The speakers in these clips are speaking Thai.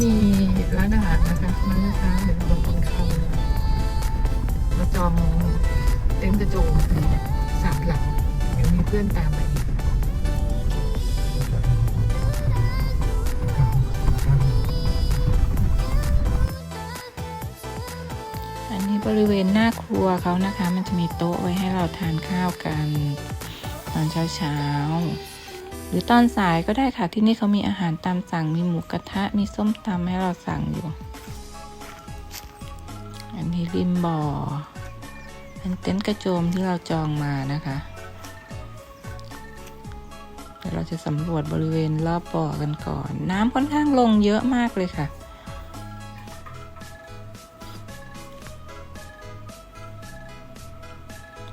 มีร้านอาหารนะคะร้านค้าเดี๋ยวเรากินข้าวเราจองเต็นท์กระโจมสามหลังเดี๋ยวมีเพื่อนตามมาอีกอันนี้บริเวณหน้าครัวเขานะคะ มันจะมีโต๊ะไว้ให้เราทานข้าวกัน ตอนเช้าเช้า หรือตอนสายก็ได้ค่ะที่นี่เขามีอาหารตามสั่งมีหมูกระทะมีส้มตำให้เราสั่งอยู่ อันนี้ริมบ่อเป็นเต็นท์กระโจมที่เราจองมานะคะเดี๋ยวเราจะสำรวจบริเวณรอบบ่อกันก่อน น้ำค่อนข้างลงเยอะมากเลยค่ะ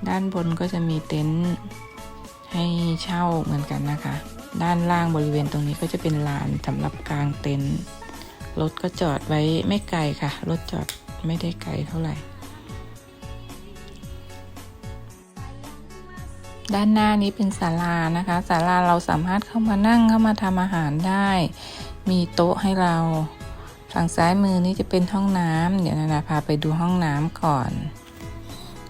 ด้านบนก็จะมีเต็นท์ ให้เช่าเหมือนกันนะคะ ด้านล่างบริเวณตรงนี้ก็จะเป็นลานสำหรับกางเต็นท์รถก็จอดไว้ไม่ไกลค่ะ รถจอดไม่ได้ไกลเท่าไหร่ ด้านหน้านี้เป็นศาลานะคะศาลาเราสามารถเข้ามานั่งเข้ามาทำอาหารได้ มีโต๊ะให้เรา ฝั่งซ้ายมือนี้จะเป็นห้องน้ำเดี๋ยวนานาพาไปดูห้องน้ำก่อน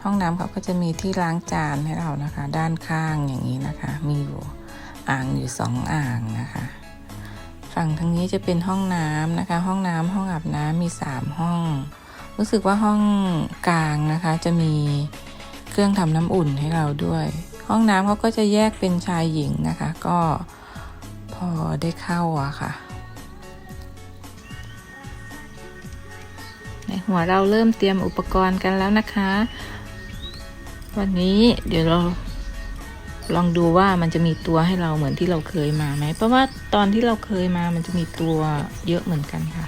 ห้องน้ำเขาก็จะมีที่ล้างจานให้เรานะคะ ด้านข้างอย่างนี้นะคะ มีอยู่อ่างอยู่สองอ่างนะคะ ฝั่งทางนี้จะเป็นห้องน้ำนะคะ ห้องน้ำห้องอาบน้ำมีสามห้อง รู้สึกว่าห้องกลางนะคะ จะมีเครื่องทำน้ำอุ่นให้เราด้วย ห้องน้ำเขาก็จะแยกเป็นชายหญิงนะคะ ก็พอได้เข้าอะค่ะในหัวเราเริ่มเตรียมอุปกรณ์กันแล้วนะคะ วันนี้เดี๋ยวเราลองดูว่ามันจะมีตัวให้เราเหมือนที่เราเคยมาไหม เพราะว่าตอนที่เราเคยมามันจะมีตัวเยอะเหมือนกันค่ะ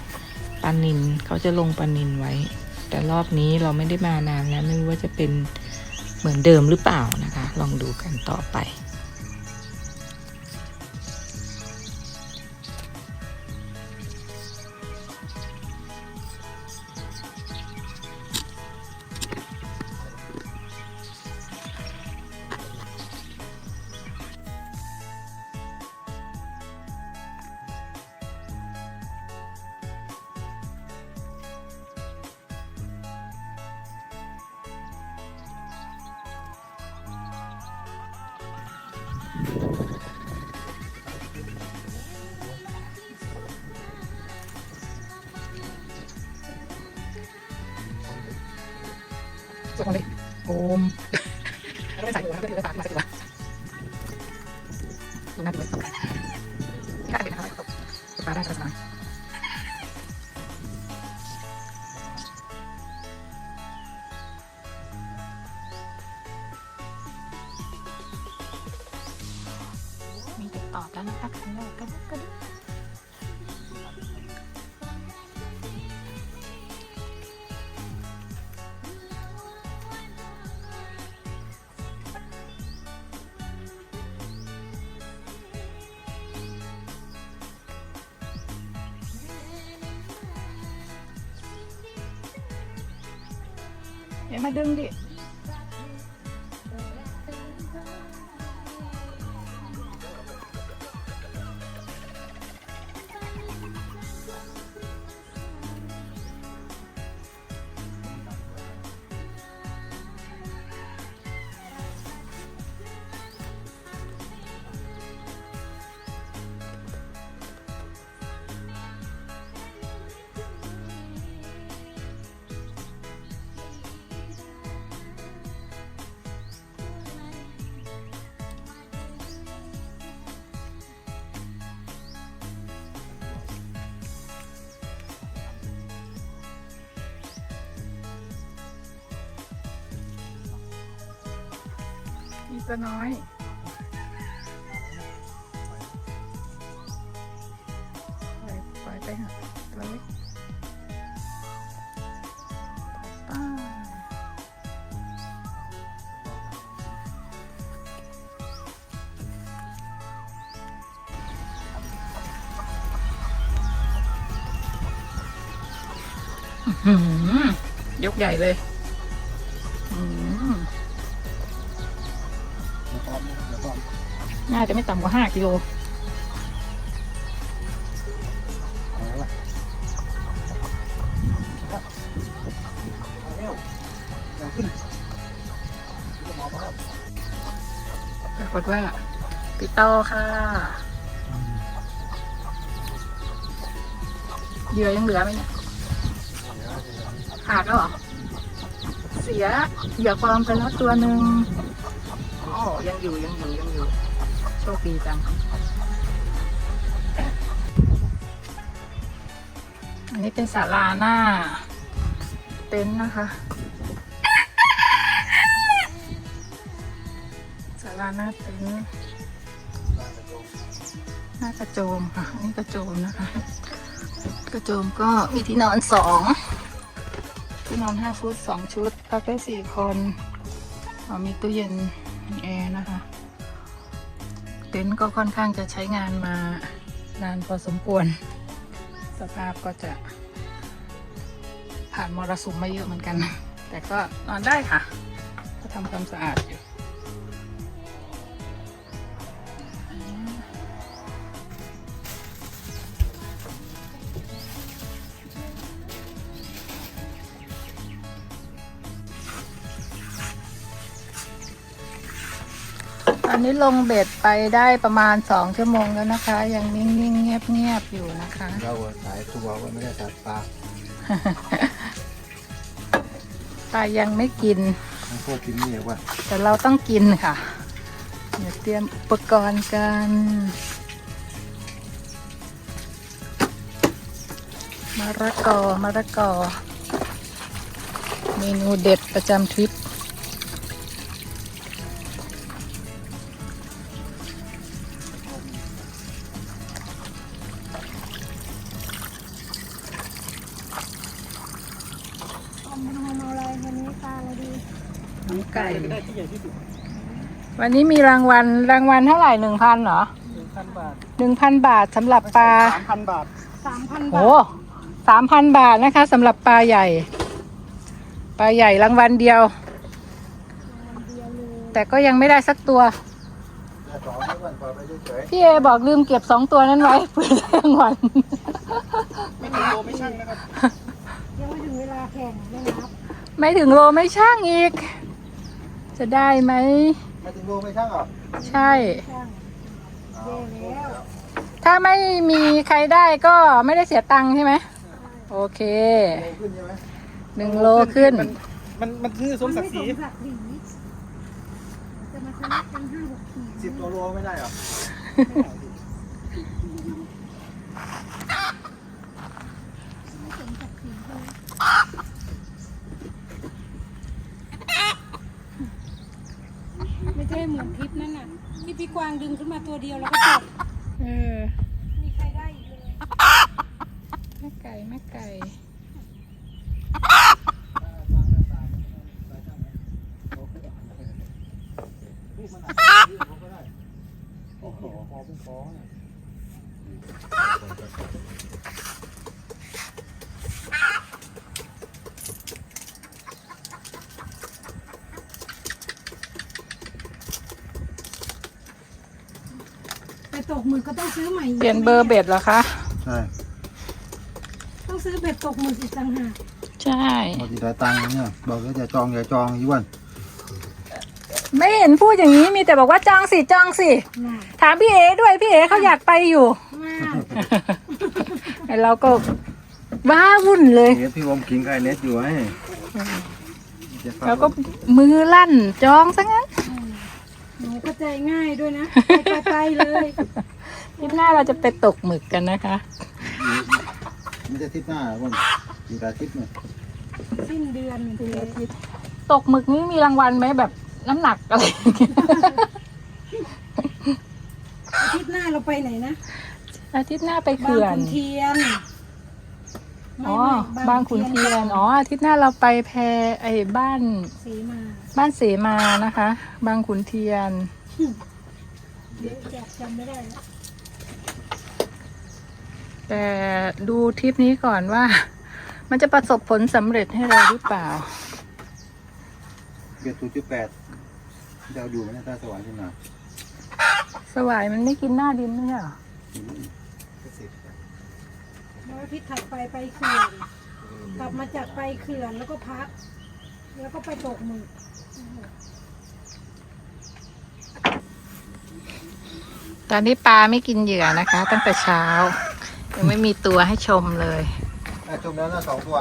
ปลานินเขาจะลงปลานินไว้ แต่รอบนี้เราไม่ได้มานานแล้วไม่รู้ว่าจะเป็นเหมือนเดิมหรือเปล่านะคะ ลองดูกันต่อไป เดี๋ ยวมาดึงดิมีตัวน้อย ปล่อยปล่อยไปหาตัวเล็กป้าหืมยกใหญ่เลย น่าจะไม่ต่ำกว่าห้ากิโลปรากฏว่าติดต่อค่ะ เหยื่อยังเหลือไหมเนี่ยขาดแล้วเหรอ เสียเหยื่อปลอมไปแล้วตัวหนึ่งอ๋อยังอยู่ยังอยู่ยังอยู่ คดีจัง อันนี้เป็นศาลาหน้า เต็นท์นะคะศาลาหน้าเต็นท์หน้ากระโจมค่ะ นี่กระโจมนะคะ กระโจมก็มีที่นอนสองที่นอนห้าฟุตสองชุดพักได้สี่คนมีตู้เย็นมีแอร์นะคะ ต็นท์ก็ค่อนข้างจะใช้งานมานานพอสมควร สภาพก็จะผ่านมรสุมมาเยอะเหมือนกัน แต่ก็นอนได้ค่ะ ก็ทำความสะอาดอยู่ อันนี้ลงเบ็ดไปได้ประมาณสองชั่วโมงแล้วนะคะ ยังนิ่งๆเงียบๆอยู่นะคะ เราสายตัวก็ไม่ได้สายปลาปลายังไม่กินให้พวกกินนี่ว่าแต่เราต้องกินค่ะเดี๋ยวเตรียมอุปกรณ์กันมะระกอมะระกอ เมนูเด็ดประจำทริป น้องไก่วันนี้มีรางวัลรางวัลเท่าไหร่หนึ่งพันเหรอหนึ่งพันบาทหนึ่งพันบาทสำหรับปลาสามพันบาทสามพันโอ้บาทสามพันบาทนะคะสำหรับปลาใหญ่ ปลาใหญ่รางวัลเดียวเดียวเลยแต่ก็ยังไม่ได้สักตัวแต่สองไม่วันพอไปเฉยพี่เอบอกลืมเก็บสองตัวนั้นไว้เพื่อได้รางวัลไม่ถึงโลไม่ช่างนะครับยังไม่ถึงเวลาแข่งไม่นับไม่ถึงโลไม่ช่างอีก จะได้ไหมๆไม่ถึงโลไม่ช่างหรอใช่ช่างเย่แล้วถ้าไม่มีใครได้ก็ไม่ได้เสียตังค์ใช่ไหมโอเคโลขึ้นใช่ไหมหนึ่งโลขึ้น มันมันมันคือสมศักดิ์ศรีมันไม่สมศักดิ์ศรีจะมาชนะกันห้าหกขีดสิบตัวโลไม่ได้หรอ ไม่สมศักดิ์ศรีเลยไม่ใช่เหมือนคลิปนั้นน่ะ ที่พี่กวางดึงขึ้นมาตัวเดียวแล้วก็จบเออมีใครได้อีกเลยแม่ไก่แม่ไก่โอ้โหพอเป็นฟองเนี่ย ไป ตกหมึกก็ต้องซื้อใหม่เปลี่ยนเบอร์เบ็ดเหรอคะ ใช่ต้องซื้อเบ็ดตกหมึกอีกต่างหากใช่ พอดีได้ตังค์เนี่ยบอกว่าอย่าจองอย่าจองยี่วันไม่เห็นพูดอย่างนี้มีแต่บอกว่าจองสิจองสิ น่ะถามพี่เอด้วยพี่เอเขาอยากไปอยู่ มากไอเราก็ว้าวุ่นเลยเน็ตพี่วอมกินไก่เน็ตอยู่ไอ้จะฟังเราก็มือลั่นจองซะงั้นหนูก็ ใจง่ายด้วยนะ ไปไปๆเลย ทริปหน้าเราจะไปตกหมึกกันนะคะไม่ใช่ทิศหน้าวันอยู่แต่ทิศเนี่ยสิ้นเดือนตกหมึกนี้มีรางวัลไหมแบบน้ำหนักอะไรอย่างเงี้ยอาทิตย์หน้าเราไปไหนนะอาทิตย์หน้าไปบางเขื่อนขุนเทียนไม่อ๋อไม่บางขุนเทียนอ๋ออาทิตย์หน้าเราไปแพไอ้บ้าน สีมา บ้านเสมานะคะ บางขุนเทียน เดี๋ยวจะจำไม่ได้แล้วแต่ดูทริปนี้ก่อนว่า มันจะประสบผลสำเร็จให้เราหรือเปล่า เบียดศูนย์จุดแปดเดาอยู่ไหมเนี่ยตาสว่างขึ้นมาสวายมันไม่กินหน้าดินไม่ใช่เหรออืมก็สิบแล้วอาทิตย์ถัดไปไปเขื่อน กลับมาจากไปเขื่อนแล้วก็พัก แล้วก็ไปตกหมึก ตอนนี้ปลาไม่กินเหยื่อนะคะ ตั้งแต่เช้า ยังไม่มีตัวให้ชมเลยไอ้ชมแล้วนะสองตัว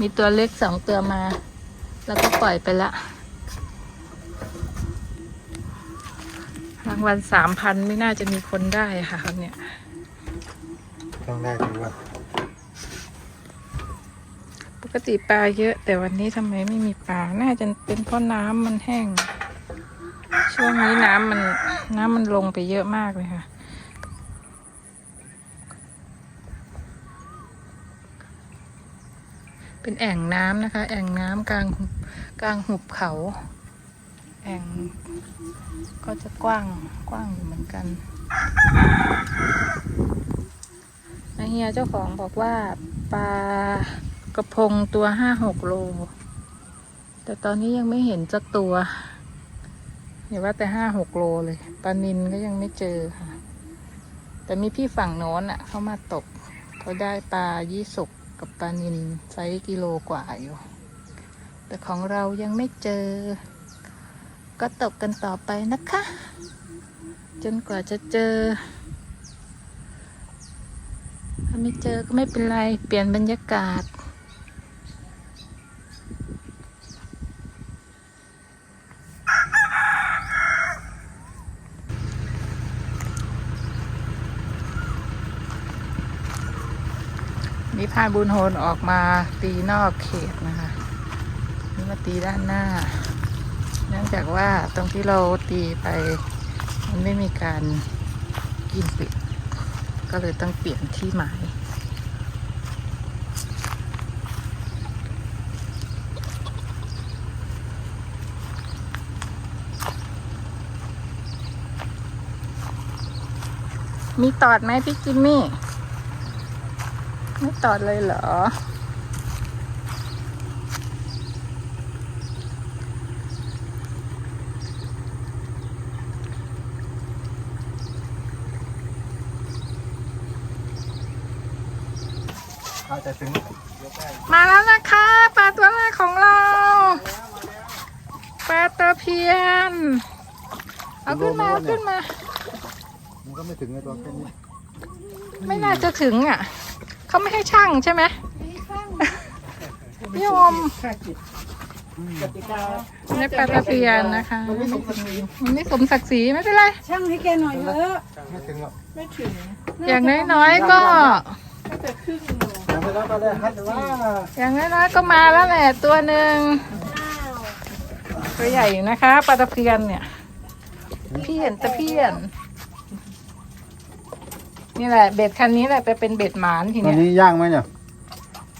มีตัวเล็กสองตัวมา แล้วก็ปล่อยไปละรางวัลสามพันไม่น่าจะมีคนได้ค่ะคนเนี้ยต้องได้ถือว่า ปกติปลาเยอะ แต่วันนี้ทำไมไม่มีปลา น่าจะเป็นเพราะน้ำมันแห้ง ช่วงนี้น้ำมันน้ำมันลงไปเยอะมากเลยค่ะ เป็นแอ่งน้ำนะคะ แอ่งน้ำกลางกลางหุบเขา แอ่งก็จะกว้างกว้างอยู่เหมือนกันนาเฮียเจ้าของบอกว่าปลากระพงตัวห้าหกโล แต่ตอนนี้ยังไม่เห็นสักตัว เห็นว่าแต่ห้าหกโลเลยปลานินก็ยังไม่เจอค่ะ แต่มีพี่ฝั่งโน้นอะ เข้ามาตกเขาได้ปลายี่สกกับปลานินไซส์กิโลกว่าอยู่ แต่ของเรายังไม่เจอ ก็ตกกันต่อไปนะคะ จนกว่าจะเจอ ถ้าไม่เจอก็ไม่เป็นไร เปลี่ยนบรรยากาศ ถ้าบุญโฮนออกมาตีนอกเขตนะคะนี่มาตีด้านหน้า เนื่องจากว่าตรงที่เราตีไปมันไม่มีการกินปิด ก็เลยต้องเปลี่ยนที่หมายมีตอดไหมพี่จิมมี่ ไม่ตอดเลยเหรออาจจะถึงมาแล้วนะคะปลาตัวแรกของเราปลาตะเพียน เอาขึ้นมาเอาขึ้นมา มันก็ไม่ถึงในตัวแค่นี้ ไม่น่าจะถึงอะ เขาไม่ให้ช่างใช่ไหมพี่โอมกติกานี่ปลาตะเพียนนะคะมันไม่สมศักดิ์ศรีมันไม่สมศักดิ์ศรีไม่เป็นไร ช่างให้แกหน่อยเถอะไม่ถึงหรอกอย่างน้อยๆก็ยังไม่รับมาได้ฮัทว่าอย่างน้อยๆก็มาแล้วแหละตัวหนึ่งตัวใหญ่อยู่นะคะปลาตะเพียนเนี่ยเพียนตะเพียน นี่แหละเบ็ดคันนี้แหละไปเป็นเบ็ดหมานทีตอนเนี้ยนี้ย่างไหมเนี่ย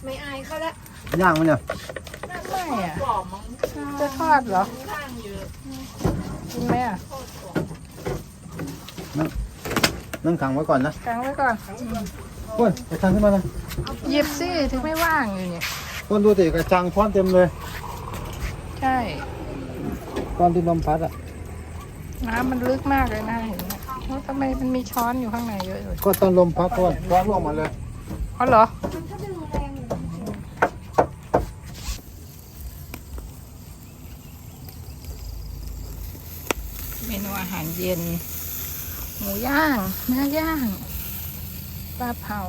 ไม่อายเขาละย่างไหมเนี่ย ไม่อะจะทอดเหรอกินไหมอะนั่งขังไว้ก่อนนะกางไว้ก่อนก้นกระชังขึ้นมาเลยหยิบสิถึงไม่ว่างอยู่เนี่ยก้นดูสิกระชังพร้อมเต็มเลยใช่ ตอนที่ลมพัดอะน้ำมันลึกมากเลยนะเห็นไหม แล้วทำไมมันมีช้อนอยู่ข้างในเยอะเลยก็ตอนลมพัดก้นร้อนลงมาเลยอ๋อเหรอมันก็ดึงแรงอยู่เมนูอาหารเย็น หมูย่างเนื้อย่างปลาเผา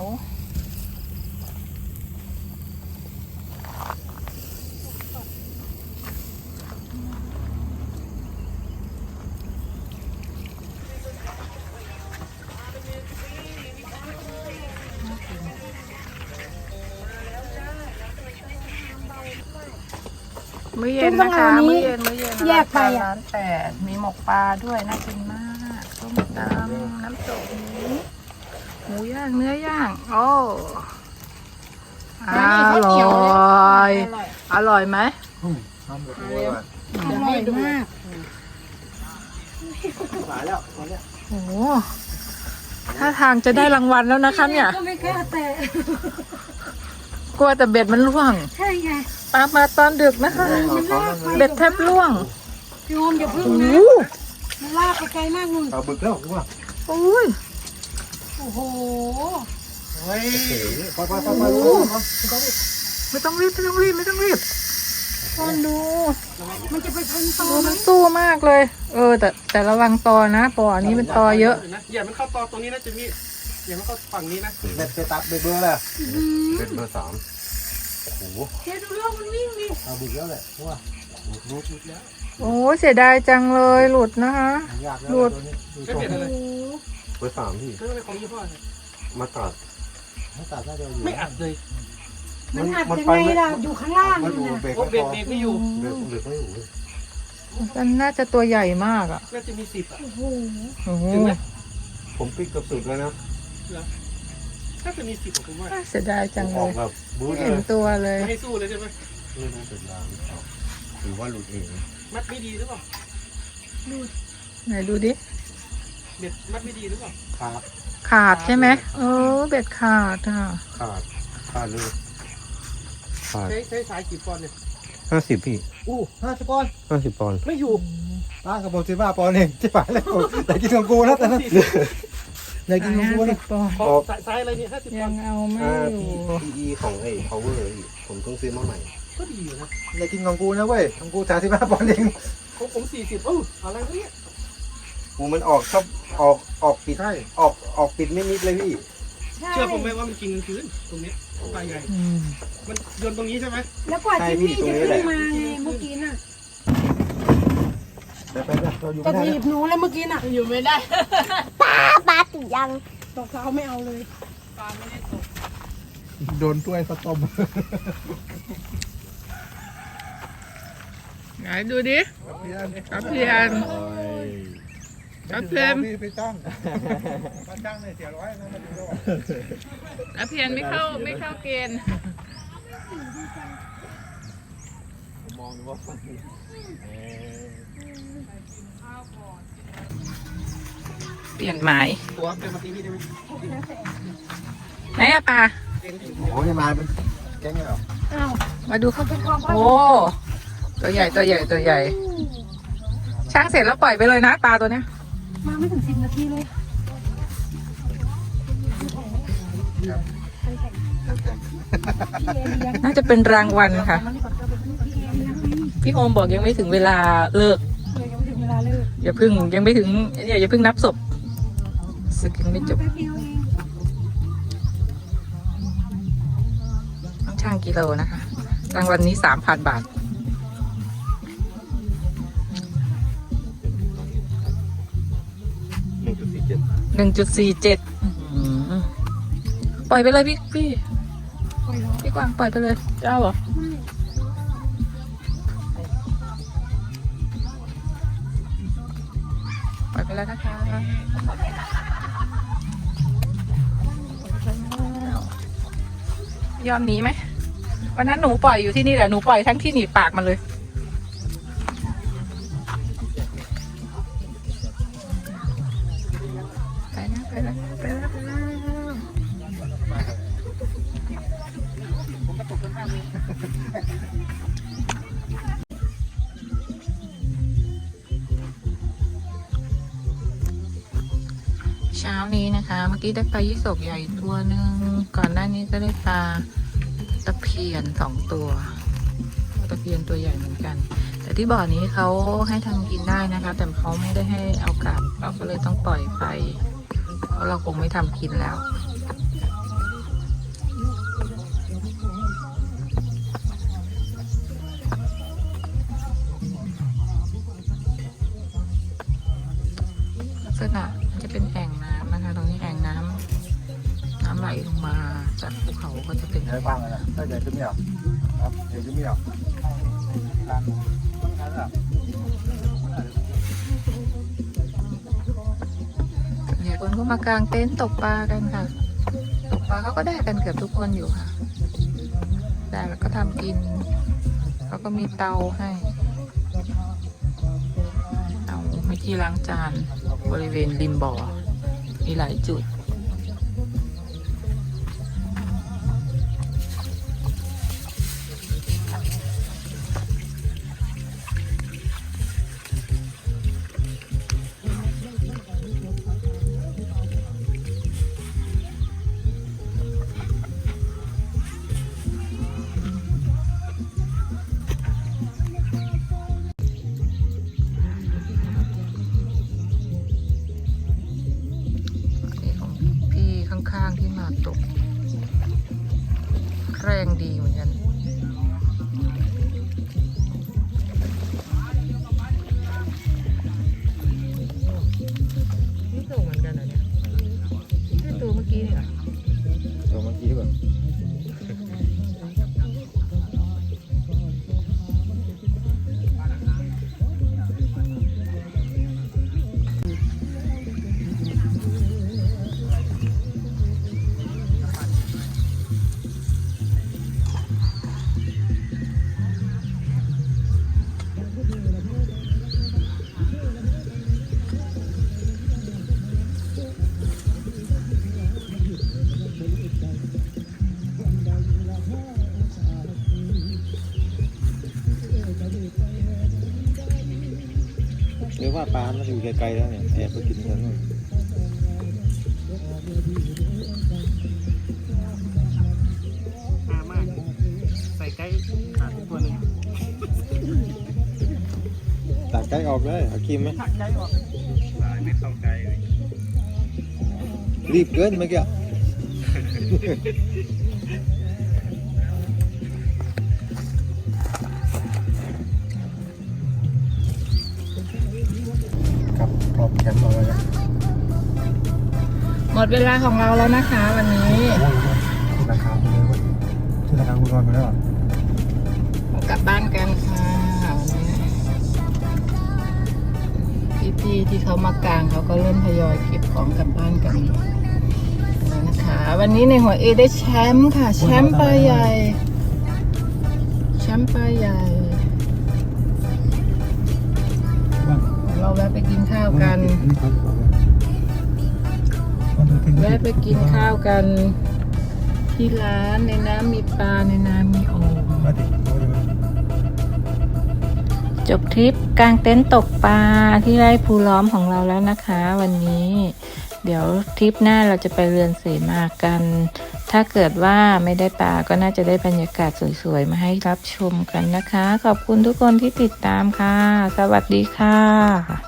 มื้อเย็นนะคะมื้อเย็นมื้อเย็นแยกไปอะ ร้านแปดมีหมกปลาด้วยน่ากินมากต้มตำน้ำตกหมูหมูย่างเนื้อย่างโอ้อร่อย อร่อยไหมทำแบบนี้ว่าอร่อยมากหลายแล้วตอนเนี้ยโอ้โหถ้าทางจะได้รางวัลแล้วนะคะเนี่ย ก็ไม่กล้าแตะ กลัวแต่เบ็ดมันร่วงใช่ไงปลามาตอนดึกนะคะเบ็ดแทบร่วงพี่โอมอย่าพึ่งโอ้โหนะมันลากไปไกลมากนู่นเอาบึกแล้วคือว่าโอ้ยโอ้โหเฮ้ยไปไปไปไปไม่ต้องรีบไม่ต้องรีบไม่ต้องรีบตอนดู มันจะไปพันตอโอ้ไหมมันสู้มากเลย เออ แต่แต่ระวังตอนะปออันนี้มันตอเยอะนะอย่ามันเข้าตอตรงนี้นะจะมี อย่ามันเข้าฝั่งนี้นะเบ็ดไปตัดเบ็ดเบอร์เลยเบ็ดเบอร์สามโอ้โหเดี๋ยวดูเรื่องมันวิ่งดิเอาบึกแล้วแหละเพราะว่ารูดรูดแล้วโอ้เสียดายจังเลยหลุดนะคะยากแล้วหลุดตัวนี้ดูไม่ทรงเปลี่ยนอะไรเบอร์สามพี่ไม่เป็นของยี่ห้อเนี่ยมาตัดไม่ตัดน่าจะอยู่ไม่อัดเลยมันอัดยังไงล่ะอยู่ข้างล่างมันนี่อยู่นะเบรกโอ้ไม่เบรพกอเบรกไม่อยู่เบ็ดเบ็ดไม่อยู่เลยมันน่าจะตัวใหญ่มากอะน่าจะมีสิบอะโอ้โหโอ้โหถึงไหมผมปิดกับสุดแล้วนะ น่าจะมีสิบผมว่าเสียดายจังอเลอกยแบบบู๊ไม่เลเห็นยตัวเลย ไม่ให้สู้เลยใช่ไหมไม่น่าจะยาวหรือเปล่าหรือว่าหลุดเองมัดไม่ดีหรือเปล่าไหนดูดิเบ็ดมัดไม่ดีหรือเปล่าขาดขาดใช่ไหมเออเบ็ดขาดอะขาดขาดเลยขาดใช้ใช้สายกี่ปอนด์เนี่ยห้าสิบพี่อู้ห้าสิบปอนด์ห้าสิบปอนด์ไม่อยู่ป้ากับผมสิบห้าปอนด์เองที่ฝ่ายแล้วแต่กินของกูนะแต่นั้น แต่กินของกูห้าสินะบปอนด์ขอสายสายอะไรเนี่ยห้าสิบปยัอนงด์เอาไม่อ่า อยู่พีพีของไอ้ power พี่ผมต้องซื้อมาใหม่ ก็ดีอยู่นะแต่กินของกูนะเว้ย ของกูสามสิบห้าปอนด์เองของผมสี่สิบเอ้าอะไรวะเนี่ยกูมันออกชอบออกออกปิดใช่ออกออกปิดไม่มิดเลยพี่ ใช่เชื่อผมไหมว่ามันกินกลางคืนตรงนี้ปลาใหญ่ อืมมันโยนตรงนี้ใช่ไหมแล้วกว่าจิมมี่จะขึ้นมาไงเมื่อกี้น่ะ ไปไปไปเราอยู่จะไม่ได้ถีบหนูเลยเมื่อกี้น่ะอยู่ไม่ได้ปลาติดยังตกเขาไม่เอาเลยโดนถ้วยข้าวต้ม ไหนดูดิกระเพียนกระเพียนไปจ้างมาจ้างเนี่ยเสียร้อยนะมาดูด้วยกระเพียนไม่เข้าไม่เข้าเกณฑ์มองดูว่าฟังเปลี่ยนหมายตัวเป็นมาตีพี่ได้ไหมไหนอะปลาโอ้ยมาเป็นแก๊งเลยเหรออ้าวมาดูเขาโอ้ตัวใหญ่ตัวใหญ่ตัวใหญ่ช่างเสร็จแล้วปล่อยไปเลยนะปลาตัวเนี้ย มาไม่ถึงสิบนาทีเลยพี่เอเลี้ยงน่าจะเป็นรางวัลค่ะพี่เอเลี้ยงไงพี่โอมบอกยังไม่ถึงเวลาเลิก อย่าเพึ่งยังไม่ถึงอย่าอย่าเพึ่งนับศพสึกยังไม่จบแป๊บเดียวเองต้องช่างกิโลนะคะรางวัลนี้สามพันบาทหนึ่งจุดสี่เจ็ดหนึ่งจุดสี่เจ็ดปล่อยไปเลยพี่พี่ปล่อยเหรอพี่กวางปล่อยไปเลยเจ้าเหรอ ปล่อยไปแล้วนะคะยอมหนีไหมวันนั้นหนูปล่อยอยู่ที่นี่แหละหนูปล่อยทั้งที่หนีบปากมันเลย กี้ได้ปลายี่สกใหญ่ตัวหนึ่งก่อนหน้านี้ก็ได้ปลาตะเพียนสองตัวตะเพียนตัวใหญ่เหมือนกัน แต่ที่บ่อนี้เขาให้ทำกินได้นะคะ แต่เขาไม่ได้ให้เอากลับเราก็เลยต้องปล่อยไปเพราะเราคงไม่ทำกินแล้ว ถ้าใหญ่ขึ้นไม่เอาครับใหญ่ขึ้นไม่เอาทานทานแบบเนี่ยคนก็มากางเต็นท์ตกปลากันค่ะ ตกปลาเขาก็ได้กันเกือบทุกคนอยู่ค่ะได้แล้วก็ทำกิน เขาก็มีเตาให้เตามีที่ล้างจานบริเวณริมบ่อ มีหลายจุด ปลามันอยู่ไกลๆแล้วเนี่ยแอบไปกินกันนู่นมามาก ใส่ไก่ขาดไปตัวหนึ่งตัดไก่ออกเลยเอาครีมไหมตัดไก่ออกลายไม่เข้าไก่เลยรีบเกินเมื่อกี้ หมดเวลาของเราแล้วนะคะ วันนี้โอ้ยราคาเป็นเลยเว้ยนอนไปแล้วกลับบ้านกันค่ะวันนี้พี่ๆที่เขามากลางเขาก็เริ่มทยอยเก็บของกลับบ้านกันแล้วนะคะ วันนี้ในหัวเอได้แชมป์ค่ะ แชมป์ปลาใหญ่ แชมป์ปลาใหญ่ เราแวะไปกินข้าวกัน แวะไปกินข้าวกัน ที่ร้านในน้ำมีปลาในน้ำมีโอ่งจบทริปกลางเต็นท์ตกปลาที่ไร่ภูล้อมของเราแล้วนะคะ วันนี้ เดี๋ยวทริปหน้าเราจะไปเรือนเสมากัน ถ้าเกิดว่าไม่ได้ปลาก็น่าจะได้บรรยากาศสวยๆ มาให้รับชมกันนะคะ ขอบคุณทุกคนที่ติดตามค่ะ สวัสดีค่ะ